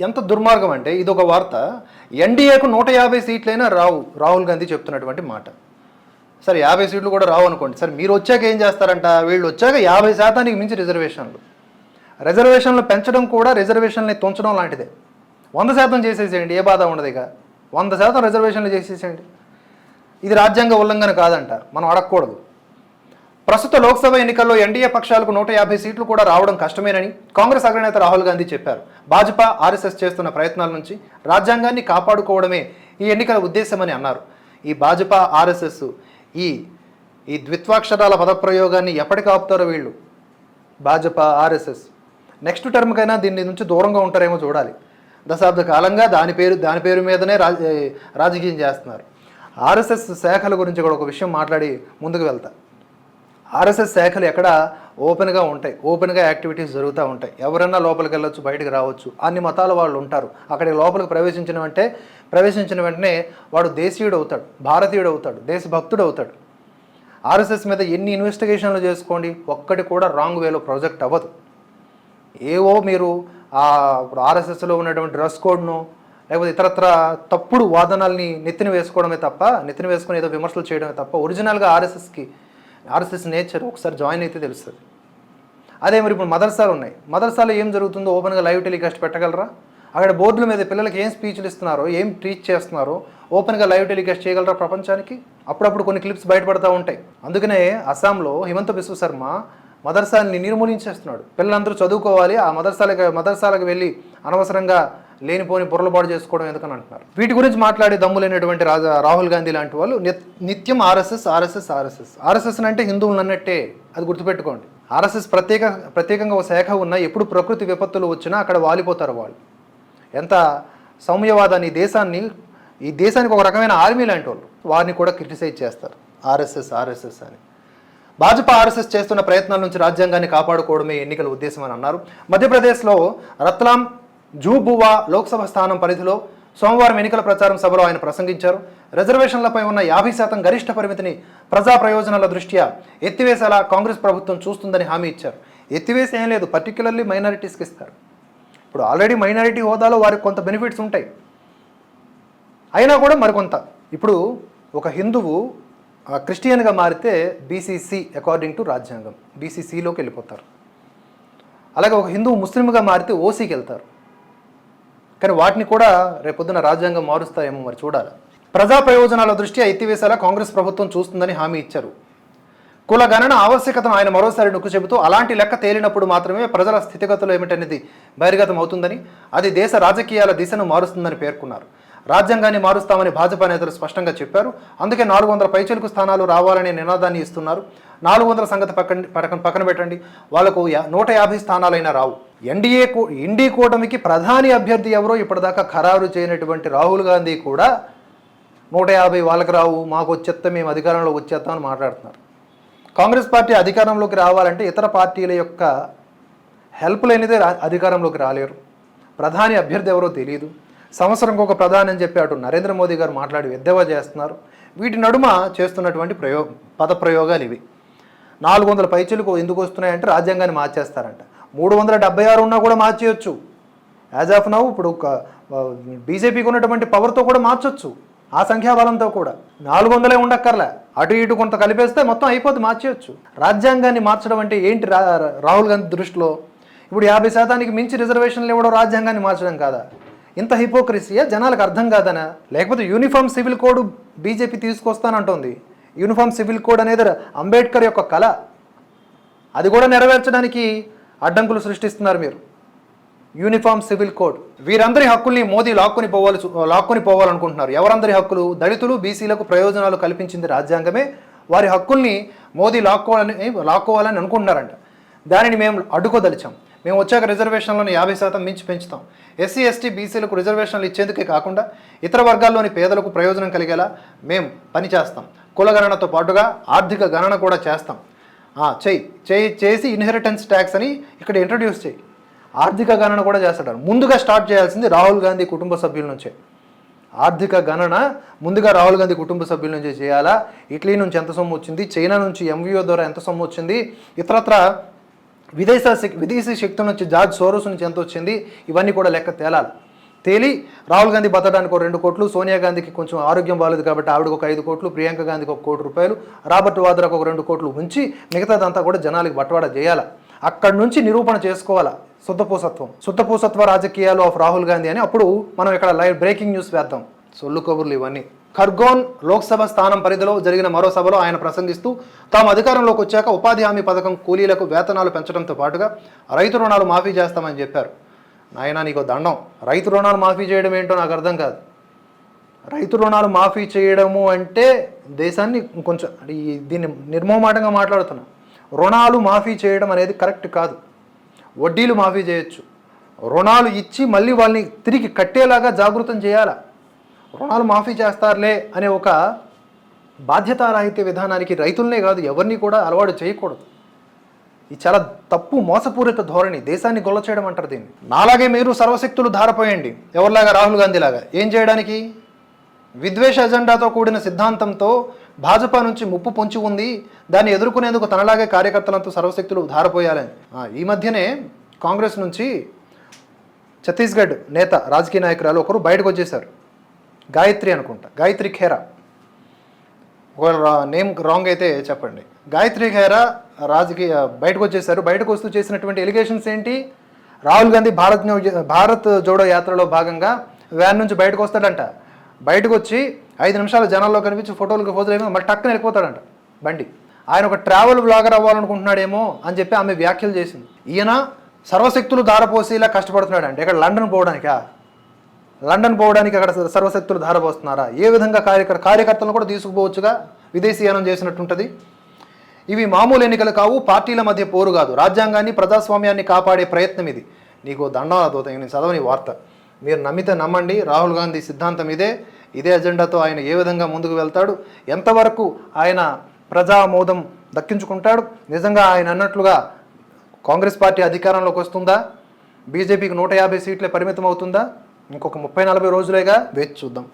ఎంత దుర్మార్గం అంటే ఇది ఒక వార్త. ఎన్డీఏకు నూట యాభై సీట్లైనా రావు. రాహుల్ గాంధీ చెప్తున్నటువంటి మాట. సరే యాభై సీట్లు కూడా రావు అనుకోండి. సరే మీరు వచ్చాక ఏం చేస్తారంట? వీళ్ళు వచ్చాక యాభై శాతానికి మించి రిజర్వేషన్లు. రిజర్వేషన్లు పెంచడం కూడా రిజర్వేషన్లని తుంచడం లాంటిదే. వంద శాతం చేసేసేయండి ఏ బాధ ఉండదు ఇక. వంద శాతం రిజర్వేషన్లు చేసేసేయండి. ఇది రాజ్యాంగ ఉల్లంఘన కాదంట. మనం అడగకూడదు. ప్రస్తుత లోక్సభ ఎన్నికల్లో ఎన్డీఏ పక్షాలకు నూట యాభై సీట్లు కూడా రావడం కష్టమేనని కాంగ్రెస్ అగ్రనేత రాహుల్ గాంధీ చెప్పారు. భాజపా ఆర్ఎస్ఎస్ చేస్తున్న ప్రయత్నాల నుంచి రాజ్యాంగాన్ని కాపాడుకోవడమే ఈ ఎన్నికల ఉద్దేశమని అన్నారు. ఈ భాజపా ఆర్ఎస్ఎస్ ఈ ఈ ద్విత్వాక్షరాల పదప్రయోగాన్ని ఎప్పటికి ఆపుతారో వీళ్ళు? భాజపా ఆర్ఎస్ఎస్ నెక్స్ట్ టర్మ్కైనా దీని నుంచి దూరంగా ఉంటారేమో చూడాలి. దశాబ్ద కాలంగా దాని పేరు దాని పేరు మీదనే రాజకీయం చేస్తున్నారు. ఆర్ఎస్ఎస్ శాఖల గురించి కూడా ఒక విషయం మాట్లాడి ముందుకు వెళ్తా. ఆర్ఎస్ఎస్ శాఖలు ఎక్కడ ఓపెన్గా ఉంటాయి. ఓపెన్గా యాక్టివిటీస్ జరుగుతూ ఉంటాయి. ఎవరైనా లోపలికి వెళ్ళొచ్చు బయటకు రావచ్చు. అన్ని మతాల వాళ్ళు ఉంటారు. అక్కడికి లోపలికి ప్రవేశించిన వెంటనే ప్రవేశించిన వెంటనే వాడు దేశీయుడు అవుతాడు భారతీయుడు అవుతాడు దేశభక్తుడు అవుతాడు. ఆర్ఎస్ఎస్ మీద ఎన్ని ఇన్వెస్టిగేషన్లు చేసుకోండి ఒక్కటి కూడా రాంగ్ వేలో ప్రాజెక్ట్ అవ్వదు. ఏవో మీరు ఇప్పుడు ఆర్ఎస్ఎస్లో ఉన్నటువంటి డ్రెస్ కోడ్ను లేకపోతే ఇతరత్ర తప్పుడు వాదనల్ని నెత్తిన వేసుకోవడమే తప్ప నెత్తిన వేసుకొని ఏదో విమర్శలు చేయడమే తప్ప ఒరిజినల్గా ఆర్ఎస్ఎస్కి ఆర్ఎస్ఎస్ నేచర్ ఒకసారి జాయిన్ అయితే తెలుస్తుంది. అదే మరి ఇప్పుడు మదర్సాలు ఉన్నాయి. మదర్సాలో ఏం జరుగుతుందో ఓపెన్గా లైవ్ టెలికాస్ట్ పెట్టగలరా? అక్కడ బోర్డుల మీద పిల్లలకి ఏం స్పీచ్లు ఇస్తున్నారో ఏం టీచ్ చేస్తున్నారో ఓపెన్గా లైవ్ టెలికాస్ట్ చేయగలరా ప్రపంచానికి? అప్పుడప్పుడు కొన్ని క్లిప్స్ బయటపడతా ఉంటాయి. అందుకనే అస్సాంలో హిమంత బిశ్వ శర్మ మదర్సాని నిర్మూలించేస్తున్నాడు. పిల్లలందరూ చదువుకోవాలి. ఆ మదర్సాలకు మదర్సాలకు వెళ్ళి అనవసరంగా లేనిపోని పొరలబాటు చేసుకోవడం ఎందుకని అంటున్నారు? వీటి గురించి మాట్లాడే దమ్ము లేనటువంటి రాజా రాహుల్ గాంధీ లాంటి వాళ్ళు నిత్యం ఆర్ఎస్ఎస్ ఆర్ఎస్ఎస్ ఆర్ఎస్ఎస్. ఆర్ఎస్ఎస్ అంటే హిందువులు అన్నట్టే అది గుర్తుపెట్టుకోండి. ఆర్ఎస్ఎస్ ప్రత్యేక ప్రత్యేకంగా ఒక శాఖ ఉన్న ఎప్పుడు ప్రకృతి విపత్తులు వచ్చినా అక్కడ వాలిపోతారు వాళ్ళు. ఎంత సౌమ్యవాదాన్ని ఈ దేశాన్ని ఈ దేశానికి ఒక రకమైన ఆర్మీ లాంటి వాళ్ళు వారిని కూడా క్రిటిసైజ్ చేస్తారు. ఆర్ఎస్ఎస్ ఆర్ఎస్ఎస్ అని. భాజపా ఆర్ఎస్ఎస్ చేస్తున్న ప్రయత్నాల నుంచి రాజ్యాంగాన్ని కాపాడుకోవడమే ఎన్నికల ఉద్దేశం అని అన్నారు. మధ్యప్రదేశ్లో రత్లాం జూబువా లోక్సభ స్థానం పరిధిలో సోమవారం ఎన్నికల ప్రచారం సభలో ఆయన ప్రసంగించారు. రిజర్వేషన్లపై ఉన్న యాభై శాతం గరిష్ట పరిమితిని ప్రజా ప్రయోజనాల దృష్ట్యా ఎత్తివేసేలా కాంగ్రెస్ ప్రభుత్వం చూస్తుందని హామీ ఇచ్చారు. ఎత్తివేసి ఏం లేదు పర్టికులర్లీ మైనారిటీస్కి ఇస్తారు. ఇప్పుడు ఆల్రెడీ మైనారిటీ హోదాలో వారికి కొంత బెనిఫిట్స్ ఉంటాయి. అయినా కూడా మరికొంత. ఇప్పుడు ఒక హిందువు క్రిస్టియన్గా మారితే బీసీసీ అకార్డింగ్ టు రాజ్యాంగం. బీసీసీలోకి వెళ్ళిపోతారు. అలాగే ఒక హిందువు ముస్లింగా మారితే ఓసీకి వెళ్తారు. కానీ వాటిని కూడా రేపొద్దున రాజ్యాంగం మారుస్తాయేమో మరి చూడాలి. ప్రజా ప్రయోజనాల దృష్ట్యా ఎత్తివేసేలా కాంగ్రెస్ ప్రభుత్వం చూస్తుందని హామీ ఇచ్చారు. కుల గణన ఆవశ్యకతను ఆయన మరోసారి నొక్కు చెబుతూ అలాంటి లెక్క తేలినప్పుడు మాత్రమే ప్రజల స్థితిగతులు ఏమిటనేది బహిర్గతం అవుతుందని అది దేశ రాజకీయాల దిశను మారుస్తుందని పేర్కొన్నారు. రాజ్యాంగాన్ని మారుస్తామని భాజపా నేతలు స్పష్టంగా చెప్పారు. అందుకే నాలుగు వందల పైచలకు స్థానాలు రావాలనే నినాదాన్ని ఇస్తున్నారు. నాలుగు వందల సంగతి పక్కన పక్కన పక్కన పెట్టండి. వాళ్ళకు నూట యాభై స్థానాలైనా రావు. ఎన్డీఏ కూ ఎన్డీ కూటమికి ప్రధాని అభ్యర్థి ఎవరో ఇప్పటిదాకా ఖరారు చేయనటువంటి రాహుల్ గాంధీ కూడా నూట యాభై వాళ్ళకి రావు మాకు వచ్చేస్తే మేము అధికారంలో వచ్చేస్తామని మాట్లాడుతున్నారు. కాంగ్రెస్ పార్టీ అధికారంలోకి రావాలంటే ఇతర పార్టీల యొక్క హెల్ప్ లేనిదే రా- అధికారంలోకి రాలేరు. ప్రధాని అభ్యర్థి ఎవరో తెలియదు సంవత్సరంకి ఒక ప్రధాని అని చెప్పి అటు నరేంద్ర మోదీ గారు మాట్లాడి ఎద్దేవా చేస్తున్నారు. వీటి నడుమ చేస్తున్నటువంటి ప్రయోగ పద ప్రయోగాలు ఇవి. నాలుగు వందల పైచీలకు ఎందుకు వస్తున్నాయంటే రాజ్యాంగాన్ని మార్చేస్తారంట. మూడు వందల డెబ్బై ఆరు ఉన్నా కూడా మార్చేయొచ్చు. యాజ్ ఆఫ్ నౌ ఇప్పుడు ఒక బీజేపీకి ఉన్నటువంటి పవర్తో కూడా మార్చొచ్చు. ఆ సంఖ్యాబలంతో కూడా. నాలుగు వందలే ఉండక్కర్లే. అటు ఇటు కొంత కలిపేస్తే మొత్తం అయిపోద్ది మార్చేయచ్చు. రాజ్యాంగాన్ని మార్చడం అంటే ఏంటి రా రాహుల్ గాంధీ దృష్టిలో? ఇప్పుడు యాభై శాతానికి మించి రిజర్వేషన్లు ఇవ్వడం రాజ్యాంగాన్ని మార్చడం కాదా? ఇంత హిపోక్రసీయా? జనాలకు అర్థం కాదనా? లేకపోతే యూనిఫామ్ సివిల్ కోడ్ బీజేపీ తీసుకొస్తానంటోంది. యూనిఫామ్ సివిల్ కోడ్ అనేది అంబేద్కర్ యొక్క కళ. అది కూడా నెరవేర్చడానికి అడ్డంకులు సృష్టిస్తున్నారు మీరు. Uniform civil code. వీరందరి హక్కుల్ని మోదీ లాక్కొని పోవాలి లాక్కొని పోవాలనుకుంటున్నారు. ఎవరందరి హక్కులు? దళితులు బీసీలకు ప్రయోజనాలు కల్పించింది రాజ్యాంగమే. వారి హక్కుల్ని మోదీ లాక్కోవాలని లాక్కోవాలని అనుకుంటున్నారంట. దానిని మేము అడ్డుకోదలిచాం. మేము వచ్చాక రిజర్వేషన్లను యాభై శాతం మించి పెంచుతాం. ఎస్సీ ఎస్టీ బీసీలకు రిజర్వేషన్లు ఇచ్చేందుకే కాకుండా ఇతర వర్గాల్లోని పేదలకు ప్రయోజనం కలిగేలా మేము పనిచేస్తాం. కులగణనతో పాటుగా ఆర్థిక గణన కూడా చేస్తాం. చేయి చేయి చేసి ఇన్హెరిటెన్స్ ట్యాక్స్ అని ఇక్కడ ఇంట్రడ్యూస్ చేయి. ఆర్థిక గణన కూడా చేస్తాడు. ముందుగా స్టార్ట్ చేయాల్సింది రాహుల్ గాంధీ కుటుంబ సభ్యుల నుంచే. ఆర్థిక గణన ముందుగా రాహుల్ గాంధీ కుటుంబ సభ్యుల నుంచి చేయాలా? ఇటలీ నుంచి ఎంత సొమ్ము వచ్చింది? చైనా నుంచి ఎంవిఓ ద్వారా ఎంత సొమ్ము వచ్చింది? ఇతరత్ర విదేశ విదేశీ శక్తుల నుంచి జార్జ్ సోరోస్ నుంచి ఎంత వచ్చింది? ఇవన్నీ కూడా లెక్క తేలాలి. తేలి రాహుల్ గాంధీ బతడానికి ఒక రెండు కోట్లు సోనియా గాంధీకి కొంచెం ఆరోగ్యం బాగాలేదు కాబట్టి ఆవిడకు ఒక ఐదు కోట్లు ప్రియాంక గాంధీకి ఒక కోటి రూపాయలు రాబర్ట్ వాద్రాకు ఒక రెండు కోట్లు ఉంచి మిగతాదంతా కూడా జనాలకి బట్వాడా చేయాలా? అక్కడి నుంచి నిరూపణ చేసుకోవాలా? శుద్ధపూసత్వం శుద్ధపూసత్వ రాజకీయాలు ఆఫ్ రాహుల్ గాంధీ అని అప్పుడు మనం ఇక్కడ లైవ్ బ్రేకింగ్ న్యూస్ వేద్దాం. సొల్లు కబుర్లు ఇవన్నీ. ఖర్గోన్ లోక్సభ స్థానం పరిధిలో జరిగిన మరో సభలో ఆయన ప్రసంగిస్తూ తాము అధికారంలోకి వచ్చాక ఉపాధి హామీ పథకం కూలీలకు వేతనాలు పెంచడంతో పాటుగా రైతు రుణాలు మాఫీ చేస్తామని చెప్పారు. నాయనా నీకు దండం. రైతు రుణాలు మాఫీ చేయడం ఏంటో నాకు అర్థం కాదు. రైతు రుణాలు మాఫీ చేయడము అంటే దేశాన్ని కొంచెం ఈ దీన్ని నిర్మోమాటంగా మాట్లాడుతున్నా. రుణాలు మాఫీ చేయడం అనేది కరెక్ట్ కాదు. వడ్డీలు మాఫీ చేయొచ్చు. రుణాలు ఇచ్చి మళ్ళీ వాళ్ళని తిరిగి కట్టేలాగా జాగృతం చేయాలా? రుణాలు మాఫీ చేస్తారులే అనే ఒక బాధ్యతారాహిత్య విధానానికి రైతులనే కాదు ఎవరిని కూడా అలవాటు చేయకూడదు. ఇది చాలా తప్పు మోసపూరిత ధోరణి. దేశాన్ని గొల్ల చేయడం అంటారు దీన్ని. నాలాగే మీరు సర్వశక్తులు ధారపోయండి. ఎవరిలాగా? రాహుల్ గాంధీ లాగా ఏం చేయడానికి? విద్వేష ఎజెండాతో కూడిన సిద్ధాంతంతో భాజపా నుంచి ముప్పు పొంచి ఉంది. దాన్ని ఎదుర్కొనేందుకు తనలాగే కార్యకర్తలంతా సర్వశక్తులు ధారపోయాలని. ఈ మధ్యనే కాంగ్రెస్ నుంచి ఛత్తీస్గఢ్ నేత రాజకీయ నాయకురాలు ఒకరు బయటకు వచ్చేశారు. గాయత్రి అనుకుంటా. గాయత్రి ఖేరా. ఒకవేళ నేమ్ రాంగ్ అయితే చెప్పండి. గాయత్రి ఖేరా రాజకీయ బయటకు వచ్చేసారు. బయటకు వస్తూ చేసినటువంటి ఎలిగేషన్స్ ఏంటి? రాహుల్ గాంధీ భారత్ భారత్ జోడో యాత్రలో భాగంగా వ్యాన్ నుంచి బయటకు వస్తాడంట. బయటకు వచ్చి ఐదు నిమిషాలు జనాల్లో కనిపించి ఫోటోలకు ఫోటోలు ఏమో మళ్ళీ టక్కున వెళ్ళిపోతాడంట బండి. ఆయన ఒక ట్రావెల్ బ్లాగర్ అవ్వాలనుకుంటున్నాడేమో అని చెప్పి ఆమె వ్యాఖ్యలు చేసింది. ఈయన సర్వశక్తులు దారపోసేలా కష్టపడుతున్నాడు అంటే ఇక్కడ లండన్ పోవడానికా? లండన్ పోవడానికి అక్కడ సర్వశక్తులు ధారపోస్తున్నారా? ఏ విధంగా కార్యకర్త కార్యకర్తలను కూడా తీసుకుపోవచ్చుగా? విదేశీయానం చేసినట్టుంటుంది. ఇవి మామూలు ఎన్నికలు కావు పార్టీల మధ్య పోరు కాదు. రాజ్యాంగాన్ని ప్రజాస్వామ్యాన్ని కాపాడే ప్రయత్నం ఇది. నీకు దండాల దోత నేను చదవని వార్త. మీరు నమ్మితే నమ్మండి రాహుల్ గాంధీ సిద్ధాంతం ఇదే. ఇదే ఎజెండాతో ఆయన ఏ విధంగా ముందుకు వెళ్తాడు? ఎంతవరకు ఆయన ప్రజామోదం దక్కించుకుంటాడు? నిజంగా ఆయన అన్నట్లుగా కాంగ్రెస్ పార్టీ అధికారంలోకి వస్తుందా? బీజేపీకి నూట యాభై సీట్లే పరిమితం అవుతుందా ఇంకొక ముప్పై నలభై రోజులేగా వేచి చూద్దాం.